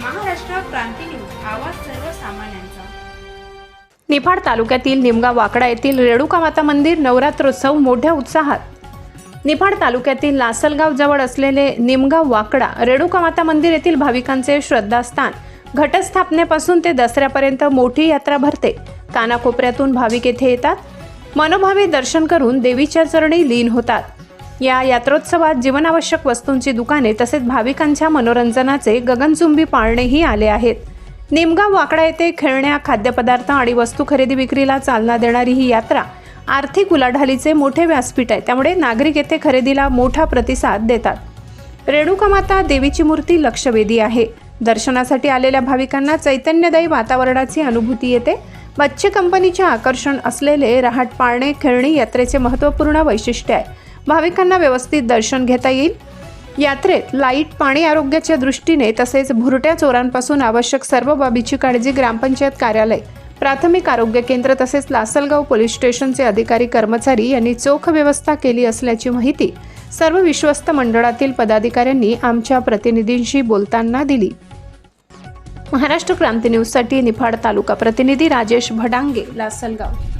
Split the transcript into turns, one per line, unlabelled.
क्रांती news आवाज सर्वसामान्यांचा.
निफाड तालुक्यातील निमगाव वाकडा येथील रेणुका माता मंदिर नवरात्रोत्सव मोठ्या उत्साहात. निफाड तालुक्यातील लासलगाव जवळ असलेले निमगाव वाकडा रेणुका माता मंदिर येथील भाविकांचे श्रद्धास्थान. घटस्थापनेपासून ते दसऱ्यापर्यंत मोठी यात्रा भरते. कानाकोपऱ्यातून भाविक येथे येतात. मनोभावे दर्शन करून देवीच्या चरणी लीन होतात. या यात्रोत्सवात जीवनावश्यक वस्तूंची दुकाने तसेच भाविकांच्या मनोरंजनाचे गगनचुंबी पाळणेही आले आहेत. निमगाव वाकडा येथे खेळण्या खाद्यपदार्थ आणि वस्तू खरेदी विक्रीला चालना देणारी ही यात्रा आर्थिक उलाढालीचे मोठे व्यासपीठ आहे. त्यामुळे नागरिक येथे खरेदीला मोठा प्रतिसाद देतात. रेणुका माता देवीची मूर्ती लक्षवेधी आहे. दर्शनासाठी आलेल्या भाविकांना चैतन्यदायी वातावरणाची अनुभूती येते. मच्छी कंपनीचे आकर्षण असलेले रहाट पाळणे खेळणी यात्रेचे महत्त्वपूर्ण वैशिष्ट्य आहे. भाविकांना व्यवस्थित दर्शन घेता येईल. यात्रेत लाइट पाणी आरोग्याच्या दृष्टीने तसेच भुरट्या चोरांपासून आवश्यक सर्व बाबीची काळजी ग्रामपंचायत कार्यालय प्राथमिक आरोग्य केंद्र तसेच लासलगाव पोलीस स्टेशनचे अधिकारी कर्मचारी यांनी चोख व्यवस्था केली असल्याची माहिती सर्व विश्वस्त मंडळातील पदाधिकाऱ्यांनी आमच्या प्रतिनिधींशी बोलताना दिली. महाराष्ट्र क्रांती न्यूजसाठी निफाड तालुका प्रतिनिधी राजेश भडांगे लासलगाव.